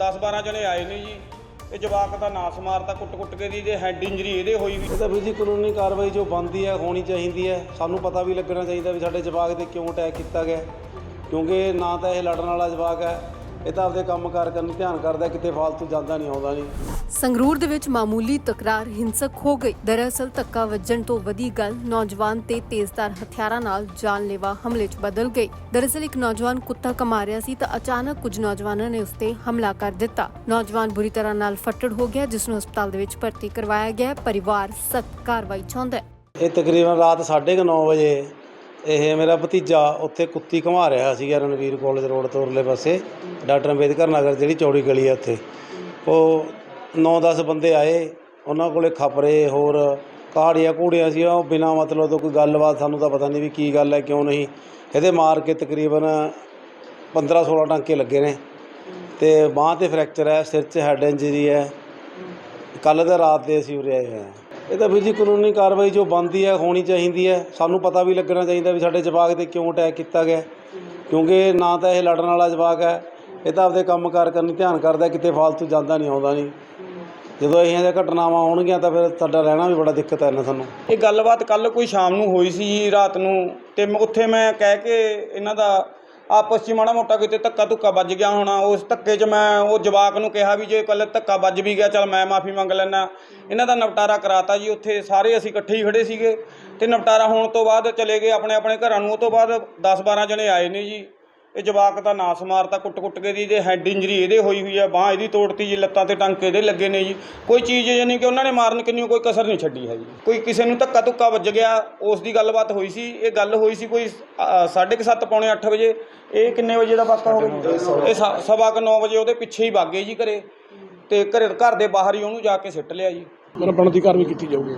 10 12 ਜਣੇ ਆਏ ਨੇ ਜੀ। ਇਹ ਜਵਾਕ ਦਾ ਨਾਸ ਮਾਰਤਾ ਕੁੱਟ-ਕੁੱਟ ਕੇ ਦੀ, ਜੇ ਹੈਡ ਇੰਜਰੀ ਇਹਦੇ ਹੋਈ ਵੀ। ਇਹ ਤਾਂ ਵੀਰ ਜੀ ਕਾਨੂੰਨੀ ਕਾਰਵਾਈ ਜੋ ਬਣਦੀ ਹੈ, ਹੋਣੀ ਚਾਹੀਦੀ ਹੈ। ਸਾਨੂੰ ਪਤਾ ਵੀ ਲੱਗਣਾ ਚਾਹੀਦਾ ਵੀ ਸਾਡੇ ਜਵਾਕ ਤੇ ਕਿਉਂ ਅਟੈਕ ਕੀਤਾ ਗਿਆ। ਕਿਉਂਕਿ ਨਾ ਤਾਂ ਇਹ ਲੜਨ ਵਾਲਾ ਜਵਾਕ ਹੈ ਇਹ ਤਾਂ ਆਪਦੇ ਕੰਮ ਕਾਰ ਕਰਨ ਨੂੰ ਧਿਆਨ ਕਰਦਾ ਕਿਤੇ ਫਾਲਤੂ ਜਾਂਦਾ ਨਹੀਂ ਆਉਂਦਾ ਨਹੀਂ। ਸੰਗਰੂਰ ਦੇ ਵਿੱਚ ਮਾਮੂਲੀ ਤਕਰਾਰ ਹਿੰਸਕ ਹੋ ਗਈ। ਦਰਅਸਲ ਧੱਕਾ ਵੱਜਣ ਤੋਂ ਵਧੀ ਗੱਲ ਨੌਜਵਾਨ ਤੇ ਤੇਜ਼ਧਾਰ ਹਥਿਆਰਾਂ ਨਾਲ ਜਾਨਲੇਵਾ ਹਮਲੇ 'ਚ ਬਦਲ ਗਈ। ਦਰਅਸਲ ਇੱਕ ਨੌਜਵਾਨ ਕੁੱਤਾ ਕਮਾ ਰਿਹਾ ਸੀ ਤਾਂ ਅਚਾਨਕ ਕੁਝ ਨੌਜਵਾਨਾਂ ਨੇ ਉਸ ਤੇ ਹਮਲਾ ਕਰ ਦਿੱਤਾ। ਨੌਜਵਾਨ ਬੁਰੀ ਤਰ੍ਹਾਂ ਨਾਲ ਫੱਟੜ ਹੋ ਗਿਆ ਜਿਸ ਨੂੰ ਹਸਪਤਾਲ ਦੇ ਵਿੱਚ ਭਰਤੀ ਕਰਵਾਇਆ ਗਿਆ। ਪਰਿਵਾਰ ਸਖਤ ਕਾਰਵਾਈ ਚਾਹੁੰਦਾ ਹੈ। ਇਹ ਤਕਰੀਬਨ ਰਾਤ 9:30 ਵਜੇ ਇਹ ਮੇਰਾ ਭਤੀਜਾ ਉੱਥੇ ਕੁੱਤੀ ਘੁਮਾ ਰਿਹਾ ਸੀਗਾ ਰਣਵੀਰ ਕਾਲਜ ਰੋਡ ਤੋਂ ਉਰਲੇ ਪਾਸੇ, ਡਾਕਟਰ ਅੰਬੇਦਕਰ ਨਗਰ, ਜਿਹੜੀ ਚੌੜੀ ਗਲੀ ਹੈ ਉੱਥੇ। ਉਹ 9-10 ਬੰਦੇ ਆਏ, ਉਹਨਾਂ ਕੋਲੇ ਖਪਰੇ, ਹੋਰ ਕਹਾੜੀਆਂ ਕੂੜੀਆਂ ਸੀ, ਉਹ ਬਿਨਾ ਮਤਲਬ ਤੋਂ ਕੋਈ ਗੱਲਬਾਤ ਸਾਨੂੰ ਤਾਂ ਪਤਾ ਨਹੀਂ ਵੀ ਕੀ ਗੱਲ ਹੈ, ਕਿਉਂ ਨਹੀਂ। ਇਹਦੇ ਮਾਰ ਕੇ ਤਕਰੀਬਨ 15-16 ਟਾਂਕੇ ਲੱਗੇ ਨੇ। ਤੇ ਬਾਂਹ ਤੇ ਫ੍ਰੈਕਚਰ ਹੈ, ਸਿਰ 'ਚ ਹੈਡ ਇੰਜਰੀ ਹੈ। ਕੱਲ ਦਾ ਰਾਤ ਦੇ ਅਸੀਂ ਉਰੇ ਆਏ ਹੋਏ ਹਾਂ। ਇਹ ਤਾਂ ਵੀਰ ਜੀ ਕਾਨੂੰਨੀ ਕਾਰਵਾਈ ਜੋ ਬਣਦੀ ਹੈ, ਹੋਣੀ ਚਾਹੀਦੀ ਹੈ। ਸਾਨੂੰ ਪਤਾ ਵੀ ਲੱਗਣਾ ਚਾਹੀਦਾ ਵੀ ਸਾਡੇ ਜਵਾਕ ਤੇ ਕਿਉਂ ਅਟੈਕ ਕੀਤਾ ਗਿਆ। ਕਿਉਂਕਿ ਨਾ ਤਾਂ ਇਹ ਲੜਨ ਵਾਲਾ ਜਵਾਕ ਹੈ। ਇਹ ਤਾਂ ਆਪਦੇ ਕੰਮ ਕਾਰ ਕਰਨ ਧਿਆਨ ਕਰਦਾ, ਕਿਤੇ ਫਾਲਤੂ ਜਾਂਦਾ ਨਹੀਂ, ਆਉਂਦਾ ਨਹੀਂ। ਜਦੋਂ ਇਹ ਜਿਹੀਆਂ ਘਟਨਾਵਾਂ ਆਉਣਗੀਆਂ ਤਾਂ ਫਿਰ ਸਾਡਾ ਰਹਿਣਾ ਵੀ ਬੜਾ ਦਿੱਕਤ ਹੈ ਨਾ ਸਾਨੂੰ। ਇਹ ਗੱਲਬਾਤ ਕੱਲ ਕੋਈ ਸ਼ਾਮ ਨੂੰ ਹੋਈ ਸੀ ਜੀ, ਰਾਤ ਨੂੰ। ਤੇ ਮੈਂ- ਉੱਥੇ ਮੈਂ ਕਹਿ ਕੇ ਇਹਨਾਂ ਦਾ ਆਪਸ 'ਚ ਮਾੜਾ ਮੋਟਾ ਕਿਤੇ ਧੱਕਾ ਧੁੱਕਾ ਵੱਜ ਗਿਆ ਹੋਣਾ, ਉਸ ਧੱਕੇ 'ਚ ਮੈਂ, ਉਹ ਜਵਾਕ ਨੂੰ ਕਿਹਾ ਵੀ ਜੇ ਕੱਲ ਧੱਕਾ ਵੱਜ ਵੀ ਗਿਆ, ਚਲ ਮੈਂ ਮਾਫੀ ਮੰਗ ਲੈਣਾ ਇਹਨਾਂ ਦਾ ਨਿਪਟਾਰਾ ਕਰਾਤਾ ਜੀ, ਉੱਥੇ ਸਾਰੇ ਅਸੀਂ ਇਕੱਠੇ ਹੀ ਖੜੇ ਸੀਗੇ ਤੇ ਨਿਪਟਾਰਾ ਹੋਣ ਤੋਂ ਬਾਅਦ ਚਲੇ ਗਏ ਆਪਣੇ ਆਪਣੇ ਘਰਾਂ ਨੂੰ, ਉਹ ਤੋਂ ਬਾਅਦ 10 12 ਜਣੇ ਆਏ ਨੇ ਜੀ। ਇਹ ਜਵਾਕ ਦਾ ਨਾਸ ਮਾਰਤਾ, ਕੁੱਟ-ਕੁੱਟ ਕੇ ਜੀ ਜੇ ਹੈਡ ਇੰਜਰੀ ਇਹਦੇ ਹੋਈ ਹੋਈ ਹੈ ਬਾਹ ਇਹਦੀ ਤੋੜਤੀ ਜੀ, ਲੱਤਾਂ ਤੇ ਟਾਂਕੇ ਇਹਦੇ ਲੱਗੇ ਨੇ ਜੀ। ਕੋਈ ਚੀਜ਼ ਯਾਨੀ ਕਿ ਉਹਨਾਂ ਨੇ ਮਾਰਨ ਕਿੰਨੀ ਕੋਈ ਕਸਰ ਨਹੀਂ ਛੱਡੀ ਹੈ ਜੀ। ਕੋਈ ਕਿਸੇ ਨੂੰ ਧੱਕਾ ਧੁੱਕਾ ਵੱਜ ਗਿਆ, ਉਸ ਦੀ ਗੱਲਬਾਤ ਹੋਈ ਸੀ, ਇਹ ਗੱਲ ਹੋਈ ਸੀ ਕੋਈ 7:30 ਪੌਣੇ 8 ਵਜੇ। ਇਹ ਕਿੰਨੇ ਵਜੇ ਦਾ ਵਾਕਾ ਹੋ ਗਿਆ ਇਹ ਸ- ਸਵਾ ਕੁ 9 ਵਜੇ ਉਹਦੇ ਪਿੱਛੇ ਹੀ ਭਾਗੇ ਜੀ ਘਰੇ। ਤੇ ਘਰੇ, ਘਰ ਦੇ ਬਾਹਰ ਹੀ ਉਹਨੂੰ ਜਾ ਕੇ ਸਿੱਟ ਲਿਆ ਜੀ। ਮੇਰਾ ਬਣਦੀ ਕਾਰਵਾਈ ਕੀਤੀ ਜਾਊਗੀ।